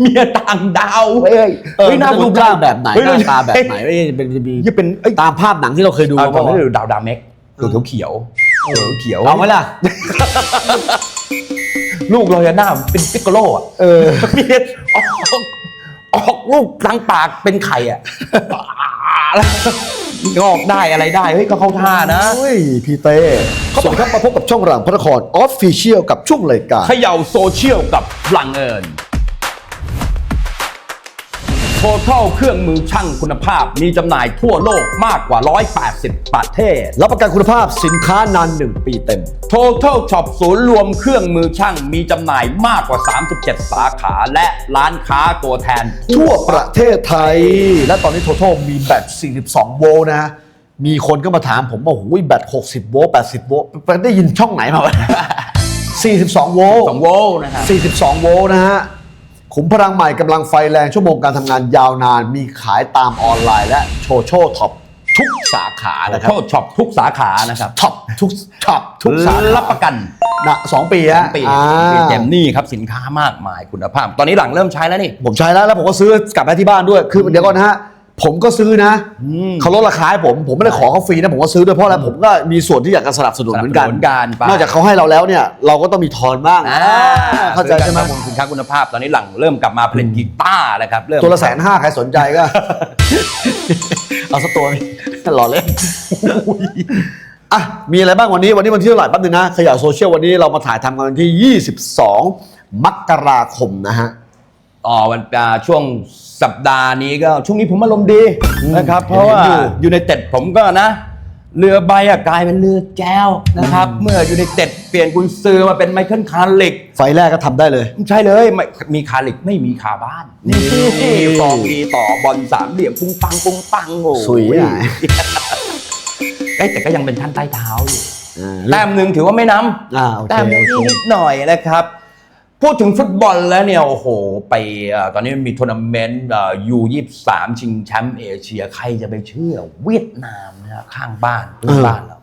เมียต่างดาวเฮ้ยเฮ้ยน่ารูปร่างแบบไหนเฮ้ยหน้าตาแบบไหนเอ้ยเป็นจะมียี่เป็นเอ้ยตามภาพหนังที่เราเคยดูเอาตอนเปนี้ล่าดูดาวดาเม็กตัวเขียวเขียวเขียวเอาไหมล่ะลูกเราจะหน้าเป็นปิกโกโลอะเออมีออกออกลูกทางปากเป็นไข่อะแล้วงอกได้อะไรได้ เฮ้ยก็เข้าท่านะเฮ้ยพี่เต้สวัสดีครับมาพบกับช่องหลังพระนครออฟฟิเชียลกับช่วงรายการเขย่าโซเชียลกับพลังเอิญ Total เครื่องมือช่างคุณภาพ มีจำหน่ายทั่วโลกมากกว่า 180 ประเทศ รับประกันคุณภาพสินค้านานหนึ่งปีเต็ม Total Shop ศูนย์รวมเครื่องมือช่าง มีจำหน่ายมากกว่า 37 สาขา และร้านค้าตัวแทน ทั่วประเทศไทย และตอนนี้ Total มีแบต 42 โวลต์นะฮะมีคนก็มาถามผมว่าโอ้ยแบต 60 โวลต์ 80 โวลต์ไปได้ยินช่องไหนมาวะ42 โวลต์2โวลต์นะครับ42 โวลต์นะฮะ ขุมพลังใหม่กำลังไฟแรงชั่วโมงการทำงานยาวนาน มีขายตามออนไลน์และโชโชท็อปทุกสาขานะครับ Total Shop ทุกสาขานะครับท็อปทุกท็อปทุกสาขารับประกันนะสองปีฮะปีอ่าปีเต็มนี่ครับสินค้ามากมายคุณภาพ ตอนนี้หลังเริ่มใช้แล้วนี่ ผมใช้แล้วแล้วผมก็ซื้อกลับไปที่บ้านด้วย คือเดี๋ยวก่อนนะฮะ ผมก็ซื้อนะมเขาลดราคาให้ผมผมไม่ได้ขอเขาฟรีนะผมก็ซื้อด้วยเพราะอะไรผมก็มีส่วนที่อยากจะสนับสนุนเหมือนกัน สนับสนุนกันไป นอกจากเขาให้เราแล้วเนี่ย เราก็ต้องมีทอนบ้างอ่าเข้าใจใช่ไหมซื้อกันประมูลสินค้าคุณภาพตอนนี้หลังเริ่มกลับมาผลิตกีตาร์นะครับเริ่มตัวละแสนห้าใครสนใจก็ เอาสักตัวหล่อเล่นอะมีอะไรบ้างวันนี้วันนี้วันที่เท่าไหร่แป๊บนึงนะขยะโซเชียลวันนี้เรามาถ่ายทำกันวันที่ 22 มกราคมนะฮะอ๋อวันอ่าช่วง สัปดาห์นี้ก็ช่วงนี้ผมอารมณ์ดีอืมนะครับ เพเห็นราะว่าอยู่อยู่ในเต็ดผมก็นะ เรือใบอะกลายเป็นเรือแก้วนะครับ เมื่ออยู่ในเต็ดเปลี่ยนกุญซือมาเป็นไมเคิลคาร์ลิก ไฟแรกก็ทำได้เลย ใช่เลยไม่มีคาลิกไม่มีคาบ้าน นี่ฟองดีต่อบอลสามเหลี่ยมปุ้งปังปุ้งปังโอ้สุยหน่อยเอ้ยแต่ก็ยังเป็นท่านใต้เท้าอยู่อ่าแต้มหนึ่งถือว่าไม่น้ำอ่าโอเคแต้มโอเคนิดหน่อยนะครับ พูดถึงฟุตบอลแล้วเนี่ยโอ้โห ไปเอ่อตอนนี้มีทัวร์นาเมนต์ยูยี่สามชิงแชมป์เอเชีย ใครจะไปเชื่อเวียดนามนะข้างบ้านเพื่อนบ้านเรา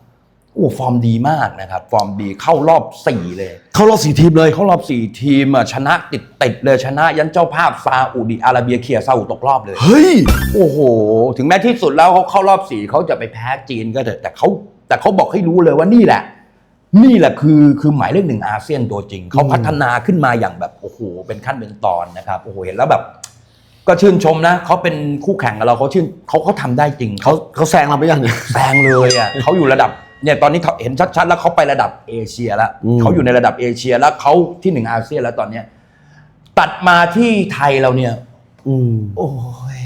โอ้ฟอร์มดีมากนะครับ ฟอร์มดีเข้ารอบสี่เลย เข้ารอบสี่ทีมเลยเข้ารอบสี่ทีมอะชนะติดติดๆเลยชนะยันเจ้าภาพซาอุดิอาระเบียเคลียร์ซาอุตกรอบเลย เฮ้ย โอ้โห ถึงแม้ที่สุดแล้วเขาเข้ารอบสี่เขาจะไปแพ้จีนก็เถอะแต่เขาแต่เขาบอกให้รู้เลยว่านี่แหละ นี่แหละคือคือหมายเลขหนึ่งอาเซียนตัวจริง เขาพัฒนาขึ้นมาอย่างแบบโอ้โหเป็นขั้นเป็นตอนนะครับโอ้โหเห็นแล้วแบบ ก็ชื่นชมนะเขาเป็นคู่แข่งกับเราเขาชื่นเขาเขาทำได้จริงเขาเขาแซงเราไปยังเนี่ยแซงเลยอะเขาอยู่ระดับเนี่ยตอนนี้เขาเห็นชัดๆ แล้วเขาไประดับเอเชียแล้วอืมเขาอยู่ในระดับเอเชียแล้วเขาที่หนึ่งอาเซียนแล้วตอนเนี้ยตัดมาที่ไทยเราเนี่ยอืมโอ้ย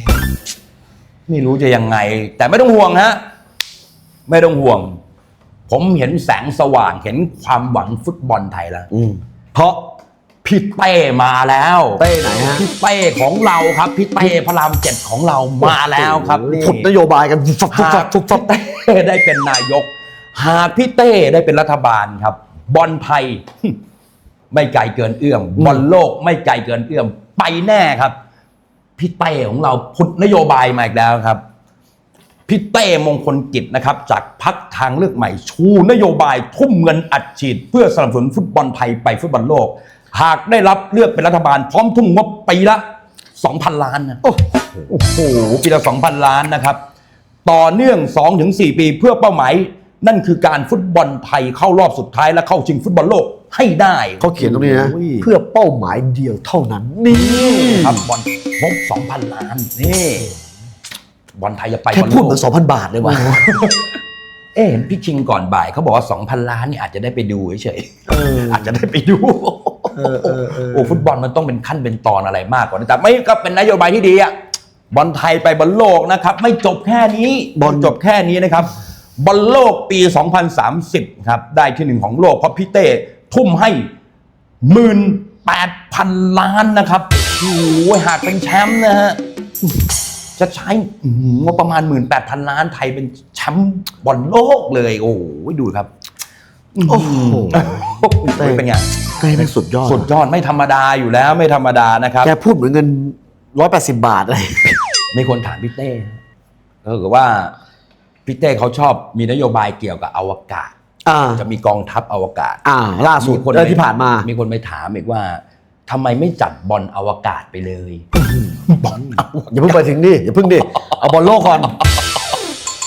ไม่รู้จะยังไง แต่ไม่ต้องห่วงฮะไม่ต้องห่วง ผมเห็นแสงสว่างเห็นความหวังฟุตบอลไทยแล้ว อืมเพราะพี่เต้มาแล้วเต้ไหนฮะพี่เต้ของเราครับพี่เต้พระรามเจ็ดของเรามาแล้วครับนี่ผุดนโยบายกันฟุบฟับฟุบหาฟักบฟุบฟับพี่เต้ได้เป็นนายก หากพี่เต้ได้เป็นรัฐบาลครับ บอลไทย ไม่ไกลเกินเอื้อมบอลโลกไม่ไกลเกินเอื้อม ไปแน่ครับ พี่เต้ของเราพุทนโยบายมาอีกแล้วครับ พี่เต้มงคลกิจนะครับจากพักทางเลือกใหม่ ชูนโยบายทุ่มเงินอัดฉีด เพื่อสนับสนุนฟุตบอลไทยไปฟุตบอลโลก หากได้รับเลือกเป็นรัฐบาลพร้อมทุ่มงบปีละ 2,000 ล้านนะโอ้โหปีละ 2,000 ล้านนะครับ ต่อเนื่อง 2-4 ปีเพื่อเป้าหมาย นั่นคือการฟุตบอลไทยเข้ารอบสุดท้ายและเข้าชิงฟุตบอลโลกให้ได้เขาเขียนตรงนี้นะโอ้ยเพื่อเป้าหมายเดียวเท่านั้นนี่ครับบอลงบ2,000 ล้านนี่ บอลไทยจะไปแค่บอลพูดโลเหมือกนสองพันบาทเลยว่ะเอ๊ะเห็นพี่ชิงก่อนบ่ายเขาบอกว่า 2,000 ล้านนี่อาจจะได้ไปดูเฉยๆเอออาจจะได้ไปดู เออเออเออโอ้ฟุตบอลมันต้องเป็นขั้นเป็นตอนอะไรมากกว่านั้นแต่ไม่ก็เป็นนโยบายที่ดีอะบอลไทยไปบอลโลกนะครับ ไม่จบแค่นี้บอลจบแค่นี้นะครับบอลโลกปี 2030 ครับ ได้ที่หนึ่งของโลกเพราะพี่เต้ทุ่มให้หมื่นแปดพันล้านนะครับโอ้โหหากเป็นแชมป์นะฮะ จะใช้อื้อหืองบประมาณ 18,000 ล้านไทยเป็นแชมป์บอลโลกเลย โอ้โหดูครับ โอ้โหเต้เป็นไงเต้แม่งสุดยอด สุดยอดไม่ธรรมดาอยู่แล้วไม่ธรรมดานะครับแกพูดเหมือนเงินร้อยแปดสิบบาทเลยมีคนถามพี่เต้ก็คือว่าพี่เต้เขาชอบมีนโยบายเกี่ยวกับอวกาศอ่าจะมีกองทัพอวกาศ อ่า ล่าสุดคนเออที่ผ่านมา มีคนไปถามอีกว่า ทำไมไม่จัดบอลอวกาศไปเลย บอลอวกาศอย่าเพิ่งไปถึงดิอย่าเพิ่งดิเอาบอลโลกก่อน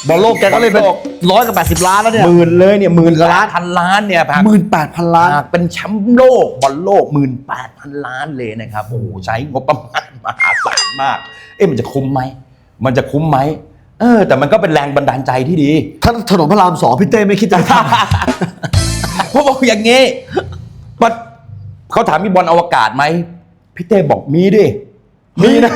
บอลโลกแกก็เล่นเป็นร้อยกับแปดสิบล้านแล้วเนี่ยหมื่นเลยเนี่ยหมื่นล้านพันล้านเนี่ยพักหมื่นแปดพันล้านหากเป็นแชมป์โลกบอลโลกหมื่นแปดพันล้านเลยนะครับโอ้โหใช้งบประมาณมหาศาลมาก เอ๊ะมันจะคุ้มไหมมันจะคุ้มไหมเออ แต่มันก็เป็นแรงบันดาลใจที่ดีถ้าถนนพระรามสองพี่เต้ไม่คิดจะทเพราะบอกอย่างงี้ว่า เขาถามมีบอลอวกาศไหมพี่เต้บอกมีดิมีนะ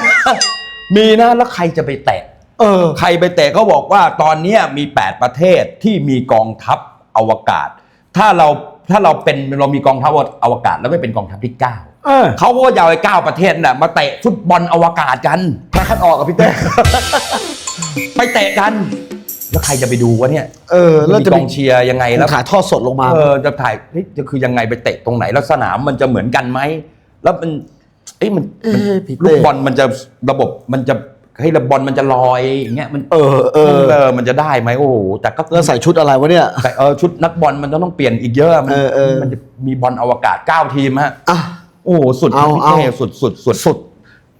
มีนะแล้วใครจะไปแตะำเออ ใครไปเตะเขาบอกว่าตอนเนี้ยมี 8 ประเทศที่มีกองทัพอวกาศ ถ้าเราถ้าเราเป็นเรามีกองทัพอวกาศ แล้วไม่เป็นกองทัพที่9เออเขาก็จะเอาไอ้เก้าประเทศน่ะมาเตะฟุตบอลอวกาศกันใครคัดออกกับพี่เต้ไปเตะกัน แล้วใครจะไปดูวะเนี่ยเออแล้วจะมีกมีองเชียร์ยังไงแล้วถ่ายทอดสดลงมา เออจะถ่ายเฮ้ยจะคือยังไงไปเตะตรงไหนแล้วสนามมันจะเหมือนกันไหมแล้วมันเอ้ยมันเอ้ยพี่เต้ลูกบอลมันจะระบบมันจะให้ระบอลมันจะลอยอย่างเงี้ยมันเออเออเออมันจะได้ไหมโอ้โหแต่ก็แล้วใส่ชุดอะไรวะเนี่ยแต่เออชุดนักบอลมันจะต้องเปลี่ยนอีกเยอะมันเออเออมันจะมีบอลอวกาศ9ทีมฮะอะโอ้โหสุดเอาพี่เอาเต้สุดสุดสุดสุด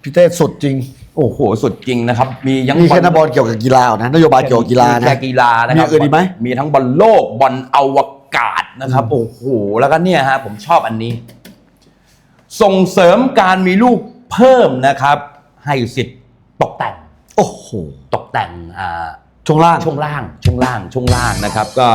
พี่เต้สุดจริง โอ้โห สุดจริงนะครับ มียังมีแค่นักบอลเกี่ยวกับกีฬานะนโยบายเกี่ยวกับกีฬานะแค่กีฬานะครับมีอื่นอีกไหม มีทั้งบอลโลกบอลอวกาศนะครับ โอ้โห แล้วก็เนี่ยฮะผมชอบอันนี้ ส่งเสริมการมีลูกเพิ่มนะครับ ให้สิทธิ์ตกแต่งโอ้โหตกแต่งอ่า ช่วงล่าง ช่วงล่างช่วงล่างช่วงล่างนะครับ ก็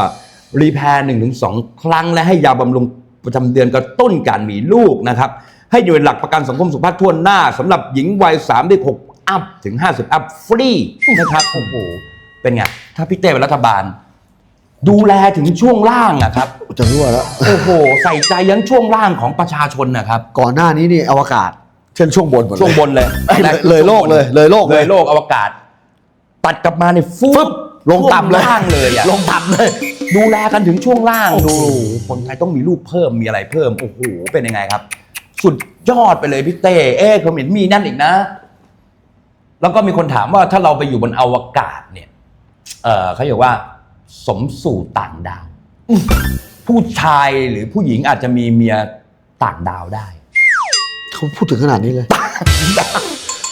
รีแพร์หนึ่งถึงสองครั้งและให้ยาบำรุงประจำเดือนกระตุ้นการมีลูกนะครับ ให้อยู่ในหลักประกันสังคมสุขภาพทั่วหน้าสำหรับหญิงวัย3 6 อัพถึง 50 อัพฟรีนะครับโอ้โหเป็นไงถ้าพี่เต้เป็นรัฐบาล ดูแลถึงช่วงล่างอะครับจะรั่วแล้วโอ้โหใส่ใจยันช่วงล่างของประชาชนนะครับ ก่อนหน้านี้นี่อวกาศเช่นช่วงบนหมดเลยช่วงบนเลยเอ้ยเลยเลยโลกเลย เลยโลกเลเลยยโลกอวกาศ ตัดกลับมาในฟุฟึบบลงต่ำเลยล่างเลยอะลงต่ำเลย ดูแลกันถึงช่วงล่างโอ้โหดูคนไทยต้องมีลูกเพิ่มมีอะไรเพิ่มโอ้โหเป็นยังไงครับ สุดยอดไปเลยพี่เต้เอ๊ะเขาเห็นมีนั่นอีกนะ แล้วก็มีคนถามว่าถ้าเราไปอยู่บนอวกาศเนี่ย เออเขาบอกว่า สมสู่ต่างดาว ผู้ชายหรือผู้หญิงอาจจะมีเมียต่างดาวได้ เขาพูดถึงขนาดนี้เลย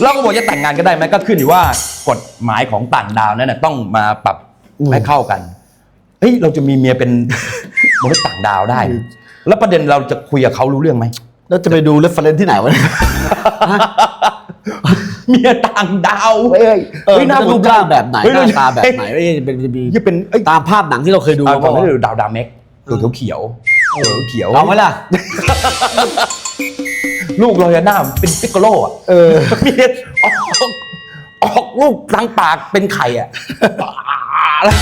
แล้วก็บอกจะแต่งงานก็ได้ไหมก็ขึ้นอยู่ว่ากฎหมายของต่างดาวนั้นนะต้องมาปรับอืม ให้เข้ากัน เฮ้ย เราจะมีเมียเป็น มนุษย์ต่างดาวได้นะแล้วประเด็นเราจะคุยกับเขารู้เรื่องไหม แล้วจะไปดูเรฟเฟรนที่ไหนวะเนี่ย เมียต่างดาวเฮ้ยเออเฮ้ยน่าสรูนปใจร่างแบบไหนเฮ้ยหน้าตาแบบไหนเฮ้ยเอ้ยเป็นจะมีจะเป็นเอ้ยตามภาพหนังที่เราเคยดูเอามาตอนว่านี้ดูดาวดาเม็กตัวเขียวเขียวเขียวเอาไหมล่ะลูกเราจะหน้าเป็นปิกโกโลอะเออมีออกออกลูกทางปากเป็นไข่อะแล้ว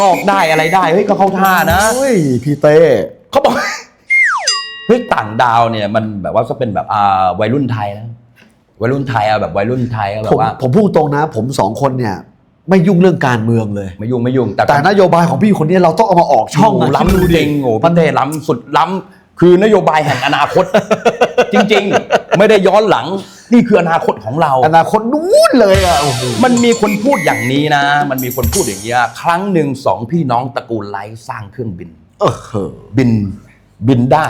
งอกได้อะไรได้เฮ้ยก็เข้าท่านะโอ้ยพี่เต้เขาบอกเฮ้ยต่างดาวเนี่ยมันแบบว่าก็เป็นแบบอ่าวัยรุ่นไทยนะ วัยรุ่นไทยเอาแบบวัยรุ่นไทยเอาแบผมบว่า ผมพูดตรงนะ ผมสองคนเนี่ย ไม่ยุ่งเรื่องการเมืองเลย ไม่ยุ่งไม่ยุ่งแต่แต่นโยบายของพี่คนนี้เราต้องเอามาออกช่ช่อองงอะล้ำคิดจดูดิริงโอ้พันเทล้ำสุดล้ำคือนโยบายแห่งอนาคต จริง ๆ ไม่ได้ย้อนหลังนี่คืออนาคตของเรา อนาคตนู้นเลยอะโอ้โหมันมีคนพูดอย่างนี้นะ มันมีคนพูดอย่างนี้ยครั้งหนึ่งสองพี่น้องตระกูลไลท์สร้างเครื่องบิน เออเหอะบินบินได้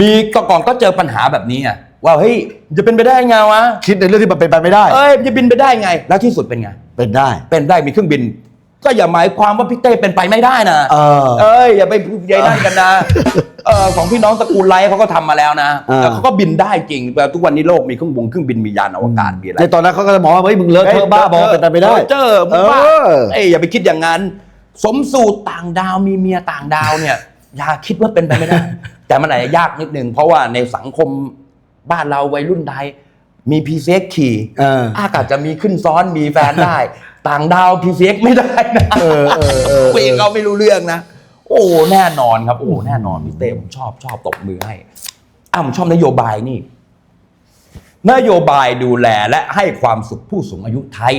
มีก่อนก็เจอปัญหาแบบนี้อะ ว่าเฮ้ยจะเป็นไปได้ไงวะคิดในเรื่องที่มันเป็นไปไม่ได้ เอ้ยจะบินไปได้ไง แล้วที่สุดเป็นไง เป็นได้ เป็นได้มีเครื่องบิน ก็อย่าหมายความว่าพี่เต้เป็นไปไม่ได้นะเออเอ้ยอย่าไปพูดใหญ่นั่นกันนะเออของพี่น้องตระกูลไลท์เขาก็ทำมาแล้วนะเออ แล้วเขาก็บินได้จริงแต่ทุกวันนี้โลกมีเครื่องบงเครื่องบินมียานอวกาศมีอะไร ในตอนนั้นเขาก็จะมองว่าเฮ้ยมึงเลอะเทอะบ้าบอเป็นไปไม่ได้ เจอมึงบ้าเออ เอ้ยอย่าไปคิดอย่างนั้น สมสูตรต่างดาวมีเมียต่างดาวเนี่ย อย่าคิดว่าเป็นไปไม่ได้ แต่มันอาจจะยากนิดนึงเพราะว่าในสังคม บ้านเราวัยรุ่นไทยมีพีเซ็กขี่เอออากาศจะมีขึ้นซ้อนมีแฟนได้ ต่างดาวพีเซ็กไม่ได้นะเออเออเออคุยกับเขาไม่รู้เรื่องนะ โอ้แน่นอนครับ โอ้แน่นอนพี่เต้ผมชอบชอบตบมือให้อ้าวผมชอบนโยบายนี่ นโยบายดูแลและให้ความสุขผู้สูงอายุไทย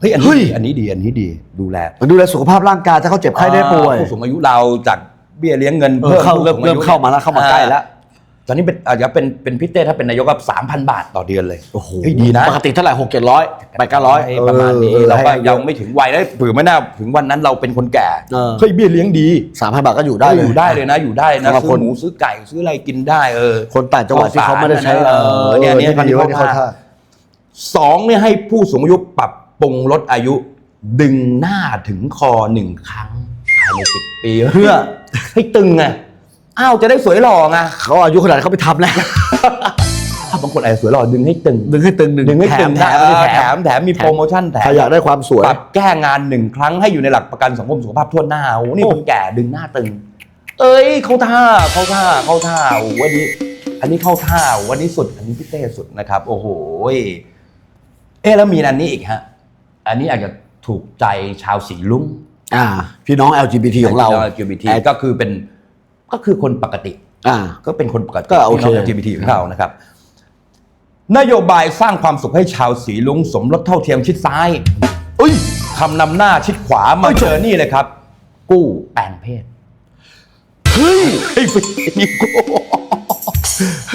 เฮ้ยอันนี้ดีอันนี้ดีอันนี้ดีดูแลมันดูแลสุขภาพร่างกายถ้าเขาเจ็บไข้ได้ป่วยอ่าผู้สูงอายุเราจากเบี้ยเลี้ยงเงินเออเพิ่มเข้าเริ่มผู้สูงอเริ่มเข้ามาแล้วเข้ามาใกล้แล้ว ตอนนี้เป็นอาจจะเป็นเป็นพี่เต้ถ้าเป็นนายกก็สามพันบาทต่อเดือนเลยโอ้โหเฮ้ยดีนะปกติเท่าไหร่หกเจ็ดร้อยแปดเก้าร้อยให้ประมาณนี้เราก็ยังไม่ถึงวัยแล้วเผื่อไม่น่าถึงวันนั้นเราเป็นคนแก่เออเฮ้ยเบี้ยเลี้ยงดีสามพันบาทก็อยู่ได้เลยอยู่ได้เลยนะอยู่ได้นะสำหรับซื้คอนหมูซื้อไก่ซื้ออะไรกินได้เออคนต่างจังหวัดที่เขาไม่ได้ใช้เออเนี่ยเนี่ยพันดีที่ว่าเขาท่าสองเนี่ยให้ผู้สูงอายุปรับปรุงลดอายุ ดึงหน้าถึงคอหนึ่งครั้งภายในสิบปีเพื่อให้ตึงไง อ้าวจะได้สวยหล่อไงเขาอายุขนาดนั้นเขาไปทำแล้ว ถ้าบางคนอาจจะสวยหล่อดึงให้ตึง ดึงให้ตึงหนึ่งดึงให้ตึงแถมเออแถแถมมแถมมีโปรโมชั่นแถใครมอยากได้ความสวย ปรับแก้งานหนึ่งครั้งให้อยู่ในหลักประกันสังคมสุขภาพทั่วหน้าโอ้โหนี่โอ้คนแก่ดึงหน้าตึง เอ้ยเข้าท่าเข้าท่าเข้าท่าโอ้โหวันนี้ อันนี้เข้าท่าวันนี้สุด อันนี้พี่เต้สุดนะครับ โอ้โหเอ๊ะแล้วมีอันนี้อีกฮะ อันนี้อาจจะถูกใจชาวสีลุ้งอ่า พี่น้อง LGBT ของเรา LGBT ก็คือเป็น ก็คือคนปกติ อ่า ก็เป็นคนปกติก็โอเคพี่น้ง LGBT ของเรานะครับ นโยบายสร้างความสุขให้ชาวสีลุงสมรสเท่าเทียมชิดซ้ายเอ้ย คำนำหน้าชิดขวามาเจอนี่เลยครับ กู้แปลงเพศ เฮ้ยเฮ้ยมีกู้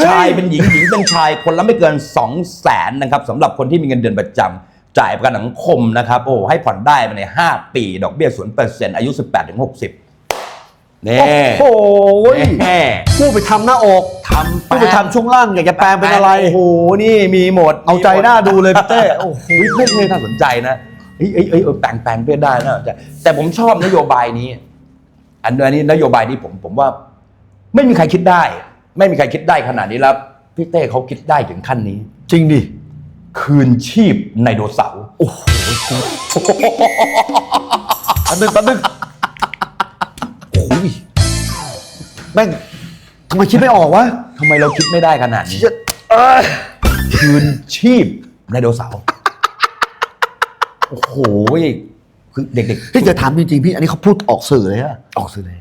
ชายเป็นหญิงหญิงเป็นชายคนละไม่เกิน 2 0 0แสนนะครับสำหรับคนที่มีเงินเดือนประจำจ่ายประกันสังคมนะครับ โอ้ให้ผ่อนได้ภายใน 5 ปี ดอกเบี้ย0%อายุ 18ถึง60 นี่โอ้โหแน่ผู้ไปทำหน้าอกทำผู้ไปทำช่วงล่างอยากจะแปลงเป็นอะไร โอ้โห นี่มีหมด เอาใจหน้าดูเลยพี่เต้ โอ้โหเฮ้ยเรื่องนี้น่าสนใจนะเฮ้ยเฮ้ยเฮ้ยเออแปลงแปลงเพศได้นะแต่แต่ผมชอบนโยบายนี้ อันนี้นโยบายนี้ผมผมว่า ไม่มีใครคิดได้ ไม่มีใครคิดได้ขนาดนี้แล้วพี่เต้เขาคิดได้ถึงขั้นนี้ จริงดิ คืนชีพไดโนเสาร์โอ้โหแป๊บนึงแป๊บนึง แม่งทำไมคิดไม่ออกวะทำไมเราคิดไม่ได้ขนาดนี้เชี่ยเอ้ยคืนชีพไดโนเสาร์โอ้โหคือเด็กพี่จะถามจริงๆพี่อันนี้เขาพูดออกสื่อเลยอะๆออกสื่อเลย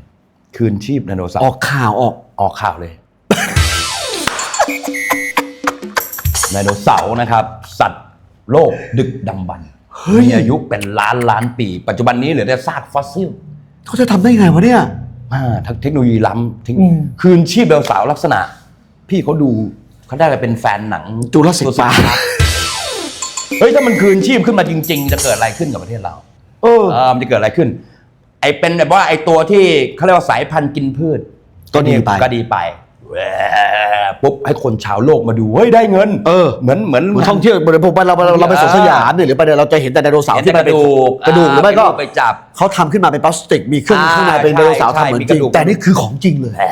คืนชีพไดโนเสาร์ออกข่าวออกออกข่าวเลยไดโนเสาร์นะครับ สัตว์โลกดึกดำบรรพ์มีอายุเป็นล้านล้านปี ปัจจุบันนี้เหลือแต่ซากฟอสซิล เขาจะทำได้ไงวะเนี่ยอ่าทั้ง เทคโนโลยีล้ำทิ้งอืมคืนชีพไดโนเสาร์ลักษณะ พี่เขาดูเขาได้อะไรเป็นแฟนหนังจูราสสิกปาร์คเฮ้ยถ้ามันคืนชีพขึ้นมาจริง ๆ จะเกิดอะไรขึ้นกับประเทศเราเออเออมันจะเกิดอะไรขึ้น ไอเป็นแบบว่าไอตัวที่เขาเรียกว่าสายพันธุ์กินพืช ก็ดีไปก็ดีไปแหว ปุ๊บให้คนชาวโลกมาดูเฮ้ยได้เงิน เออเหมือนเหมือนเหมือนท่องเที่ยวเหมือนผมไปเราเราเราไปสวนสยามเนี่ยหรือไปเนี่ยเราจะเห็นแต่ไดโนเสาร์เห็นที่แต่มันกเป็นระดูกกระดูกหรือไม่ก็าไปจับเขาทำขึ้นมาเป็นพลาสติก มีเครื่องอ่าข้างในเป็นไดโนเสาร์ใช่ทำเหมือนมีจกริระงดูกแต่นี่คือของจริงเลยแหม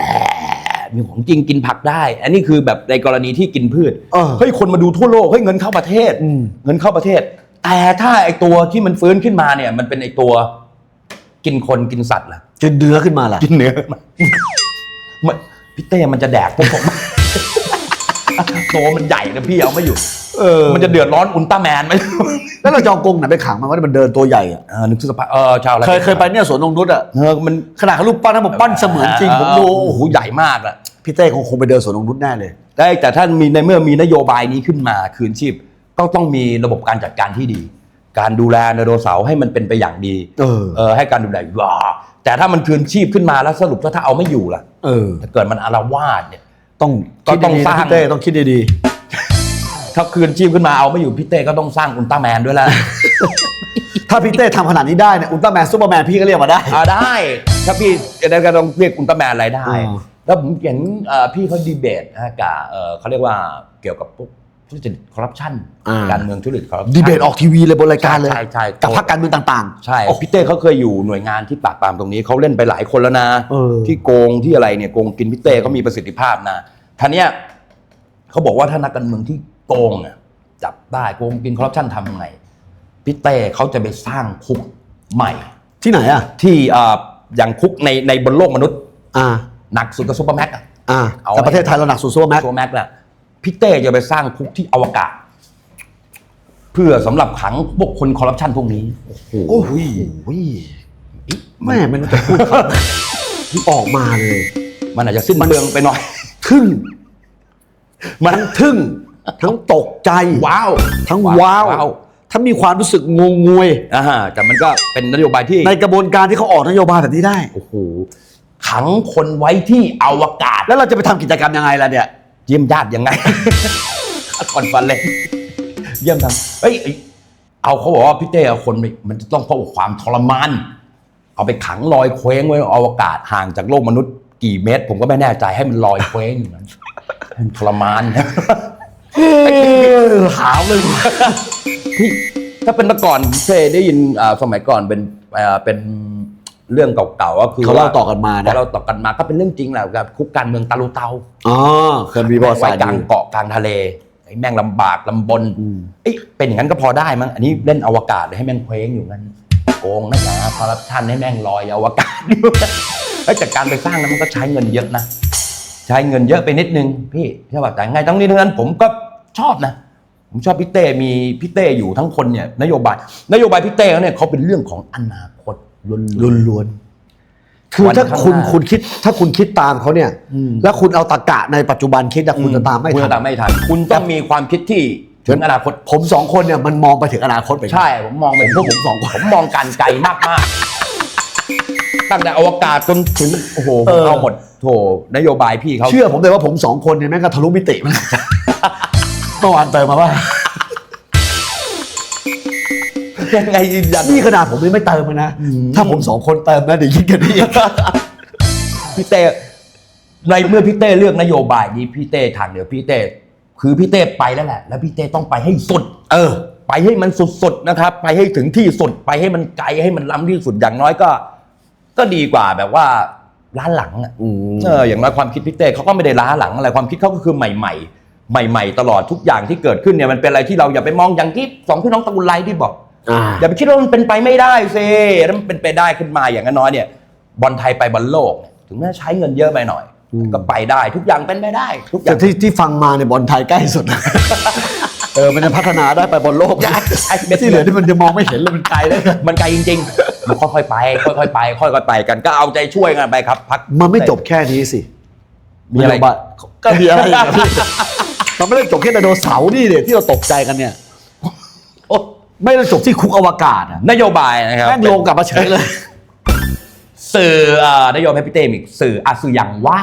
มีของจริงกินผักได้ อันนี้คือแบบในกรณีที่กินพืชเออเฮ้ยคนมาดูทั่วโลกเฮ้ยเงินเข้าประเทศอืมเงินเข้าประเทศ แต่ถ้าไอตัวที่มันฟื้นขึ้นมาเนี่ยมันเป็นไอตัวกินคนกินสัตว์ล่ะจนเนื้อขึ้นมาล่ะกินเนื้อมันมัน พี่เต้มันจะแดกพวกผม ตัวมันใหญ่นะพี่เอาไม่อยู่ เออมันจะเดือดร้อนอุลตร้าแมนไหมแล้วเราจะเอากรงไหนไปขังมันว่ามันเดินตัวใหญ่อะเออนึกถึงสภาพเออชาวอะไรเคยเคยไปเนี่ยสวนนงนุชอะเออมันขนาดเขารูปปั้นนะผมปั้นเสมือนจริงผมดูโอ้โหใหญ่มากอะพี่เต้คงคงไปเดินสวนนงนุชแน่เลย ได้แต่ถ้ามีในเมื่อมีนโยบายนี้ขึ้นมาคืนชีพ ก็ต้องมีระบบการจัดการที่ดี การดูแลไดโนเสาร์ให้มันเป็นไปอย่างดี เออ เออให้การดูแลว้าแต่ถ้ามันคืนชีพขึ้นมาแล้วสรุปว่าถ้าเอาไม่อยู่ล่ะเออ ถ้าเกิดมันอารวาสเนี่ย ต้องก็ต้องคิดดีๆนะสร้าง พี่เต้ต้องคิดดีถ้าคืนชีพขึ้นมาเอาไม่อยู่พี่เต้ก็ต้องสร้างอุลตร้าแมนด้วยแหละ ๆ ถ้าพี่เต้ทำขนาดนี้ได้เนี่ยอุลตร้าแมนซูเปอร์แมนพี่ก็เรียกมาได้ อ่าได้ ถ้าพี่จะได้ก็ต้องเรียกอุลตร้าแมนอะไรได้ อ่า แล้วผมเห็นเอ่อพี่เขาดีเบตนะกับเอ่อเขาเรียกว่าเกี่ยวกับพวก ทุจริตคอร์รัปชันการเมืองทุจริตคอร์รัปชัน ดีเบตออกทีวีเลยบนรายการเลยใช่ใช่กับพรรคการเมืองต่างๆใช่โอ้พี่เต้เขาเคยอยู่หน่วยงานที่ปราบปรามตรงนี้เขาเล่นไปหลายคนแล้วนะเออ ที่โกงที่อะไรเนี่ยโกงกินพี่เต้เขามีประสิทธิภาพนะท่านเนี้ยเขาบอกว่าถ้านักการเมืองที่โกงอะจับได้โกงกินคอร์รัปชันทำไงพี่เต้เขาจะไปสร้างคุกใหม่ที่ไหนอะ ที่เอ่ออย่างคุกในในบนโลกมนุษย์อ่า หนักสุดก็ซุปเปอร์แม็กอะ อ่าเอาแต่ประเทศไทยเราหนักสุดซูเปอร์แม็กซุปเปอร์แม็กแหละ พี่เต้จะไปสร้างคุกที่อวกาศ เพื่อสำหรับขังพวกคนคอร์รัปชันพวกนี้ โอ้โหแม่ไม่รู้จะพูดคำออกมาเลย มันอาจจะสิ้นเปลืองไปหน่อยทึ่ง มันทึ่ง ทั้งตกใจ ว้าว ทั้งว้าวถ้ามีความรู้สึกงงงวยอ่าฮะแต่มันก็เป็นนโยบายที่ ในกระบวนการที่เขาออกนโยบายแบบนี้ได้ โอ้โห ขังคนไว้ที่อวกาศ แล้วเราจะไปทำกิจกรรมยังไงล่ะเนี่ย เยี่ยมญาติยังไงคอนฟันเลยเยี่ยมทำเอ้ยเอ้ยเอาเขาบอกว่าพี่เต้เอาคนไปมันจะต้องพบกับความทรมาน เอาไปขังลอยเคว้งไว้อวกาศห่างจากโลกมนุษย์กี่เมตร ผมก็ไม่แน่ใจให้มันลอยเคว้งอยู่นั้นให้มันทรมานหาวเลยพี่ถ้าเป็นเมื่อก่อนเคยได้ยินสมัยก่อนเป็นเป็น เรื่องเก่าๆก็คือเขาเล่าต่อกันมานะเขาเล่าต่อกันมาก็เป็นเรื่องจริงแหละกับคุกการเมืองตาลูเตาอ๋อเคยมีประวัติศาสตร์ไว้กลางอยู่เกาะกลางทะเลไอ้แม่งลำบากลำบนอืมเอ้ยเป็นอย่างนั้นก็พอได้มั้งอันนี้เล่นอวกาศเลยให้แม่งเคว้งอยู่งั้นโกงนะจ๊ะคอร์รัปชันให้แม่งลอยอวกาศอยู่ไอ้ยแต่การไปสร้างนั้นมันก็ใช้เงินเยอะนะใช้เงินเยอะไปนิดนึงพี่ใช่ป่ะแต่ไงทั้งนี้ทั้งนั้นผมก็ชอบนะผมชอบพี่เต้มีพี่เต้อยู่ทั้งคนเนี่ยนโยบายนโยบายพี่เต้เขาเนี่ยเขาเป็นเรื่องของอนาคต ล้วนๆล้วนๆคือถ้าวันข้างคุณหน้าคุณคิดถ้าคุณคิดตามเขาเนี่ยอืมแล้วคุณเอาตะกะในปัจจุบันคิดนะคุณจะตามไม่คุณทัจะนตามไม่ทันคุณต้องมีความคิดที่ถึงอนาคต ผมสองคนเนี่ยมันมองไปถึงอนาคตไปใช่ ผมมองเป็นพวกผมสองคนผมมองการไกลมากมากๆตั้งแต่อวกาศจนถึงโอ้โหผมเอาหมดโถนโยบายพี่เขาเชื่อผมเลยว่าผมสองคนเนี่ยแม่งก็ทะลุมิติมันเมื่อวานเติมมาว่า ยังไงยืนยันนี่ขนาดผมยังไม่เติมเลยนะอืมถ้าผมสองคนเติมนะเดี๋ยวยิ่งกันนี่พี่เต้ในเมื่อพี่เต้เลือกนโยบายนี้พี่เต้ทางเดียวพี่เต้คือพี่เต้ไปแล้วแหละ แล้วพี่เต้ต้องไปให้สุด เออ ไปให้มันสุดๆนะครับ ไปให้ถึงที่สุดไปให้มันไกลให้มันล้ำที่สุดอย่างน้อยก็ ก็ดีกว่าแบบว่าล้าหลังอะอืมเอออย่างน้อยความคิดพี่เต้เขาก็ไม่ได้ล้าหลังอะไรความคิดเขาก็คือใหม่ ๆ ใหม่ ๆ ตลอดทุกอย่างที่เกิดขึ้นเนี่ยมันเป็นอะไรที่เราอย่าไปมองอย่างที่สองพี่น้องตระกูลไลที่บอก อ่าอย่าไปคิดว่ามันเป็นไปไม่ได้เซแล้วมันเป็นไปได้ขึ้นมาอย่างน้อยเนี่ยบอลไทยไปบอลโลกเนี่ยถึงแม้ใช้เงินเยอะไปหน่อยอืมก็ไปได้ทุกอย่างเป็นไปได้ ทุกอแต่ย่างที่ที่ฟังมาในยบอลไทยใกล้สุดเออมันจะพัฒนาได้ไปบอลโลกใช่ไอ้เม็ดที่เหลือที่มันจะมองไม่เห็นเลยมันไกลเลยมันไกลจริงๆมันค่อยๆไป ค่อยๆไป ค่อยๆไปกันก็เอาใจช่วยกันไปครับพักมันไม่จบแค่นี้สิมีอะไรนโยบายก็มีอะไรอีกอะพี่มันไม่ได้จบแค่ไดโนเสาร์นี่เนี่ยที่เราตกใจกันเนี่ยโอ้ ไม่ได้จบที่คุกอวกาศอะนโยบายนะครับแม่งลงกลับมาเฉยเลย สื่อเอ่อนโยบายพี่เต้มอีกสื่ออะสื่ออย่างว่า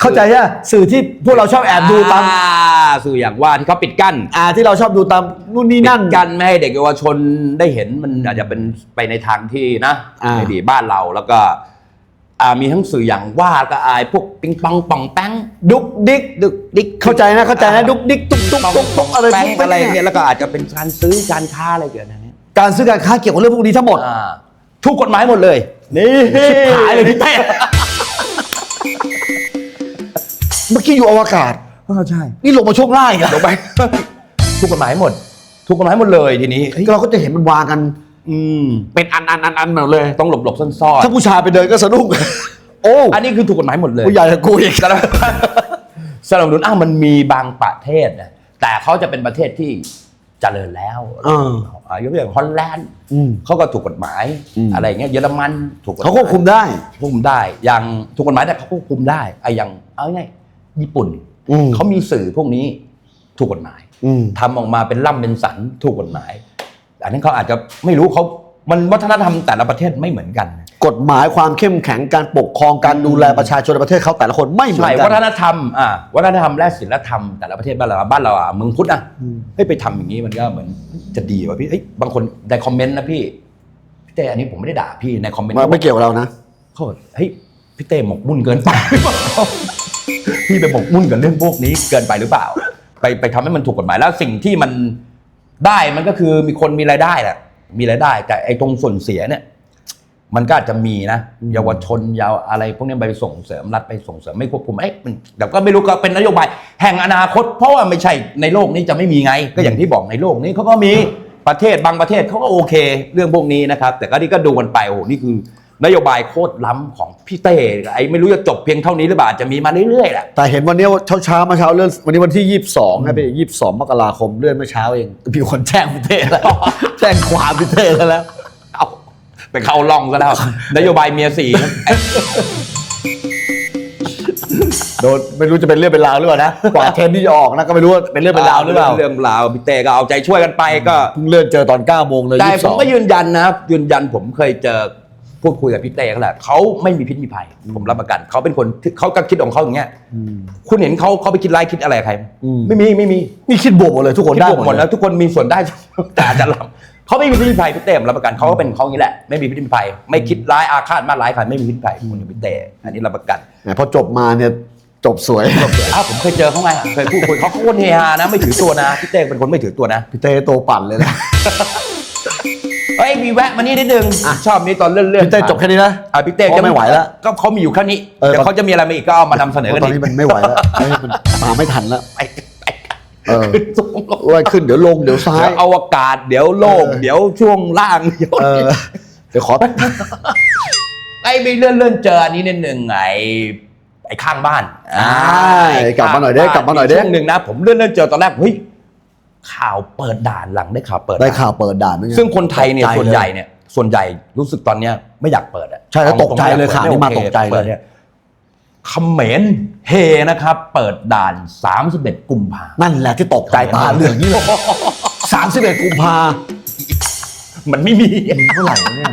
เข้าใจใช่ไหมสื่อที่พวกเราชอบแอบดูตามอ่สื่ออย่างว่าที่เขาปิดกั้นอ่าที่เราชอบดูตามนู่นนี่นั่น ปิดกั้นไม่ให้เด็กเยาวชนได้เห็นมันอาจจะเป็นไปในทางที่นะอ่า ไม่ดีบ้านเราแล้วก็อ่า มีทั้งสื่ออย่างว่าก็อายพวกปิงปองป่องแป้งดุกดิกดึกดิกเข้าใจนะเข้าใจนะดุกดิกตุกตุกตุกตุกอะไรแป้งพวกอะไรนี้เนี่ยแล้วก็อาจจะเป็นการซื้อการค้าอะไรเกิดอะไรเนี่ยการซื้อการค้าเกี่ยวกับเรื่องพวกนี้ทั้งหมดอ่าถูกกฎหมายหมดเลยนี่ชิบหายเลยพี่เต้เมื่อกี้อยู่อวกาศใช่นี่ลงมาช่วงล่างอีกลงไปถูกกฎหมายหมดถูกกฎหมายหมดเลยทีนี้เฮ้ยเราก็จะเห็นมันวางกัน อืมเป็นอันอันอันอันหมดเลยต้องหลบหลบๆซ่อนซ่อนถ้าผู้ชายไปเดินก็สะดุ้ง โอ้อันนี้คือถูกกฎหมายหมดเลยผู้ใหญ่กับกูอีก สนับสนับสนุนอ้าวมันมีบางประเทศนะแต่เขาจะเป็นประเทศที่เจริญแล้วเอออ่ายกตัวอย่างฮอลแลนด์อืมเขาก็ถูกกฎหมายอืม อะไรเงี้ยเยอรมันถูกกฎหมายเขาควบคุมได้ ควบคุมได้ อย่างถูกกฎหมายแต่เขาควบคุมได้ไอ้อย่างเอาง่ายๆญี่ปุ่นอืม เขามีสื่อพวกนี้ถูกกฎหมายอืม ทำออกมาเป็นล่ำเป็นสันถูกกฎหมาย อันนั้นเขาอาจจะไม่รู้เขามันวัฒนธรรมแต่ละประเทศไม่เหมือนกัน กฎหมายความเข้มแข็งการปกครองการดูแลประชาชนในประเทศเขาแต่ละคนไม่เหมือใช่นกัวันฒนธรรมอ่าวัฒนธรรมและศิลธรรมแต่ละประเทศบ้านเราบ้านเราอะเมืองพุทธอะอืมเฮ้ยไปทำอย่างนี้มันก็เหมือนจะดีว่ะพี่เอ้ยบางคนในคอมเมนต์นะพี่พี่เต้อันนี้ผมไม่ได้ด่าพี่ในคอมเมนต์ไม่ไม่เกี่ยวกับเรานะเขาบอกเฮ้ยพี่เต้หมกมุ่นเกินไปพี่ไปหมกมุ่นกับเรื่องพวกนี้เกินไปหรือเปล่า ไปไปทำให้มันถูกกฎหมายแล้วสิ่งที่มัน ได้มันก็คือมีคนมีรายได้แหละมีรายได้ แต่ไอ้ตรงส่วนเสียเนี่ย มันก็อาจจะมีนะเยาวชนยาวอะไรพวกนี้ไปส่งเสริมรัฐไปส่งเสริมไม่ควบคุมเอ๊ะมันแต่ก็ไม่รู้ก็เป็นนโยบาย แห่งอนาคต เพราะว่าไม่ใช่ในโลกนี้จะไม่มีไง ก็อย่างที่บอกในโลกนี้เขาก็มีประเทศบางประเทศเขาก็โอเค เรื่องพวกนี้นะครับ แต่ก็นี่ก็ดูกันไปโอ้โหนี่คือ นโยบายโคตรล้ำของพี่เต้ไอ้ไม่รู้จะจบเพียงเท่านี้หรือเปล่าอาจจะมีมาเรื่อยๆแหละแต่เห็นวันนี้เช้าเช้าๆเมื่อเช้าเลื่อนวันนี้วันที่ยี่สิบสองนะพี่ยี่สิบสองมกราคมเลื่อนเมื่อเช้าเองมีคนแจ้งพิเทศแล้วแจ้งความพิเทศแล้วเอาไปเข้าล่องซะแล้วนโยบายเมียสี่โดนไม่รู้จะเป็นเรื่องเป็นราวหรือเปล่านะกว่าเทปนี้จะออกนะก็ไม่รู้ว่าเป็นเรื่องเป็นราวหรือเปล่าเรื่องราวพี่เต้ก็เอาใจช่วยกันไปก็เพิ่งเลื่อนเจอตอน9ก้าโมงเลยแต่ยี่สิบผสมองก็ยืนยันนะครับยืนยันผมเคยเจอ พูดคุยกับพี่เต้เขาแหละเขาไม่มีพิษมีภัย ผมรับประกันเขาเป็นคนที่เขาก็คิดของเขาอย่างเงี้ยอืมคุณเห็นเขาเขาไปคิดร้ายคิดอะไรกับใครอืมไม่มีไม่มีนี่คิดบวกหมดเลยทุกคนคิดได้บวกหมดเลแล้วยทุกคนมีส่วนได้ แต่อาจจะลำเขาไม่มีพิษมีภัยพี่เต้ผมรับประกันเขาก็เป็นเขาอย่างนี้แหละไม่มีพิษมีภัยไม่คิดร้ายอาฆาตมาร้ายใครไม่มีพิษมีภัยคุณอย่างพี่เต้อันนี้รับประกันแหมพอจบมาเนี่ยจบสวย อ้าวผมเคยเจอเขาไงเคยพูดคุยเขาเขาคนเฮฮานะ ไม่ถือตัวนะพี่เต้เป็นคนไม่ถือตัวนะ พี่เต้โตปั่นเลยนะเฮ้ยมีแวะมานี่นิดนึงชอบนี่ตอนเลื่อนเลื่อนพี่เต้จบแค่นี้นะอะพี่เต้เพราะไม่ไหวแล้วก็เขามีอยู่แค่นี้เออเดี๋ยวเขาจะมีอะไรมาอีกก็เอามานำเสนอกันตอนอีนี้กมันไม่ไหวแล้วเฮ้ยมันมาไม่ทันแล้วไปไปเออขึ้นสูงลงว่าขึ้นเดี๋ยวลงเดี๋ยวซ้าเดี๋ยยวอวกาศเดี๋ยวโลกเออเดี๋ยวช่วงล่างเดี๋ยวเออเดี๋ยวขอไอ้ไปเลื่อนเลื่อนเจออันนี้นิดนึงไอ้ไอ้ข้างบ้านอ่ากลับมาหน่อยเด้กลับมาหน่อยเด้ช่วงหนึ่งนะผมเลื่อนเลื่อนเจอตอนแรกเฮ้ย ข่าวเปิดด่านหลังได้ข่าวเปิดได้ด่านข่าวเปิดด่านเหมือนกันซึ่งคนไทยเนี่ยตกใจส่วนใหญ่เนี่ยส่วนใหญ่รู้สึกตอนเนี้ยไม่อยากเปิดอะใช่แล้วอาตกใจเลยรงๆข่าวนี้มาไโอคตกใจเลยปิดนี่เขมรเฮนะครับ เปิดด่าน 31 กุมภานั่นแหละที่ตกใจตาเหลืองนี่เลยสามสิบเอ็ดกุมภามันไม่มีเมื่อไหร่วะเนี่ย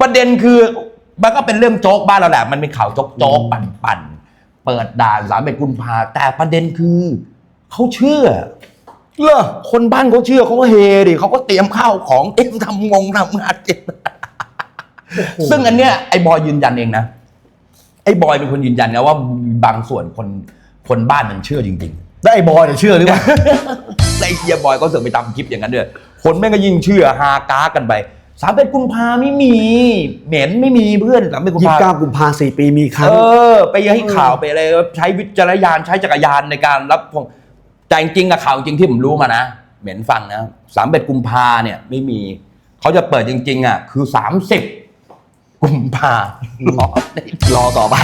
ประเด็นคือมันก็เป็นเรื่องโจ๊กบ้านเราแหละ มันเป็นข่าวโจ๊กโจ๊กปั่นปั่นๆเปิดด่านสามเอ็ดกุมภาแต่ประเด็นคือ เขาเชื่อเหรอคนบ้านเขาเชื่อเขาก็เฮดิเขาก็เตรียมข้าวของเตรียมทำงงทำงานเก็บซึ่งอันเนี้ยไอ้บอยยืนยันเองนะไอ้บอยเป็นคนยืนยันนะว่าบางส่วนคนคนบ้านมันเชื่อจริงๆได้ไอ้บอยเนี่ยเชื่อหรือเปล่าไอ้เฮียบอยก็เสือกไปทำคลิปอย่างนั้นด้วยคนแม่งก็ยิ่งเชื่อฮาก้ากันไปสามเป็นกุมภาไม่มี เหม็นไม่มีเพื่อนสามเป็นกุมยี่สิภาบเก้ากุมภาสี่ปีมีครั้งเออ ไปให้ข่าวไปอะไรใช้วิจารณญาณใช้จักรยานในการรับพง แต่จริงๆอะข่าวจริงที่ผมรู้มานะ เหม็นฟังนะสามเบ็ดกุมภาเนี่ยไม่มี เขาจะเปิดจริง ๆอะคือสามสิบกุมภารอได้รอต่อไป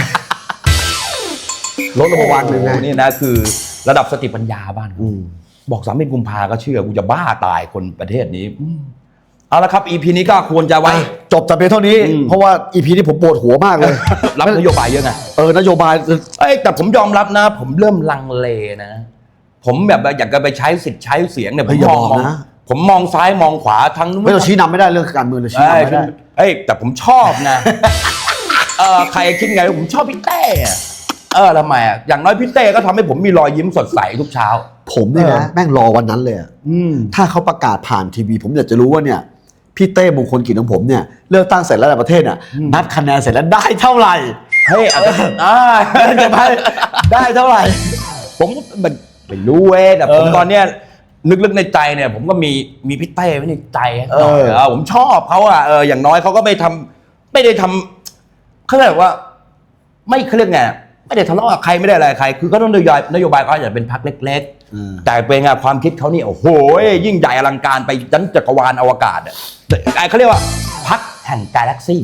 ลดลงมาวันหนึ่งไง โอ้โนี่นะคือระดับสติปัญญาบ้านอืมบอกสามเป็นกุมภาก็เชื่อกูจะบ้าตายคนประเทศนี้อืมเอาละครับ EP นี้ก็ควรจะไว้ จบแต่เพียงเท่านี้ อืม เพราะว่าอีพีนี้ผมปวดหัวมากเลย รับนโยบายเยอะไง เออนโยบาย เอ้ยแต่ผมยอมรับนะ ผมเริ่มลังเลนะ ผมแบบอยากจะไปใช้สิทธิ์ใช้เสียงเนี่ยผเฮ้มยอย่ามองบอกมองนะผมมองซ้ายมองขวาทั้งนู้นไม่เราชี้นำไม่ได้เรื่องการเมืองเราชี้เอ้ยนำไม่ได้เอ้ยแต่ผมชอบนะเออใครคิดไงผมชอบพี่เต้อะเออทำไมอะอย่างน้อยพี่เต้ก็ทำให้ผมมีรอยยิ้มสดใสทุกเช้า ผมเนี่ยเอนะอแม่งรอวันนั้นเลยอะอืมถ้าเขาประกาศผ่านทีวี ผมอยากจะรู้ว่าเนี่ยพี่เต้มงคลกิจของผมเนี่ยเลือกตั้งเสร็จแล้วในประเทศน่ะอืมนับคะแนนเสร็จแล้วได้เท่าไหร่เฮ้ยอาจจะอ่าจะไปได้เท่าไหร่ผมมัน ไม่รู้เว้ยแต่ผมเออตอนเนี้ยนึกๆในใจเนี่ย ผมก็มีมีพี่เต้ไว้ในใจเออเออผมชอบเขาอะเอออย่างน้อยเขาก็ไม่ทำไม่ได้ทำเขาเรียกว่า ไม่เขาเรียกไงไม่ได้ทะเลาะกับใครไม่ได้อะไรกับใคร คือก็ต้องนโยบายนโยบายเขาอาจจะเป็นพรรคเล็กๆแต่เป็นไงความคิดเขานี่โอ้โหยิ่งใหญ่อลังการไปยันจักรวาลอวกาศอะไอ้เขาเรียกว่าพัก แห่งกาแล็กซี่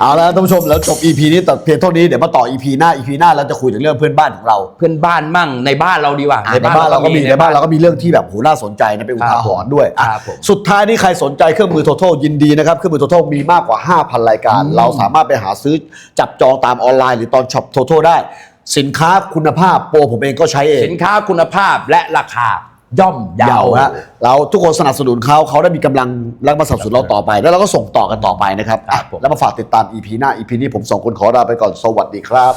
เอาละท่านผู้ชมแล้วจบ EP นี้แต่เพียงเท่านี้เดี๋ยวมาต่อ EP หน้า EP หน้าเราจะคุยถึงเรื่องเพื่อนบ้านของเรา เพื่อนบ้านมั่งในบ้านเราดีกว่าในบ้านเราก็มีในบ้านเราก็มีเรื่องที่แบบโหน่าสนใจนะเป็นอุทาหรณ์ด้วยอะครับผม สุดท้ายนี่ใครสนใจเครื่องมือ Total ยินดีนะครับ เครื่องมือ Total มีมากกว่า 5,000 รายการ เราสามารถไปหาซื้อจับจองตามออนไลน์หรือตอนช็อป Total ได้ สินค้าคุณภาพโปรผมเองก็ใช้เอง สินค้าคุณภาพและราคา ย่อมเยาเยาวฮะเราทุกคนสนับสนุนเขาเขาได้มีกำลังและมาสนับสนุนเราต่อไป แล้วเราก็ส่งต่อกันต่อไปนะครับ ครับผม แล้วมาฝากติดตาม EP หน้า EP นี้ผมสองคนขอลาไปก่อนสวัสดีครับ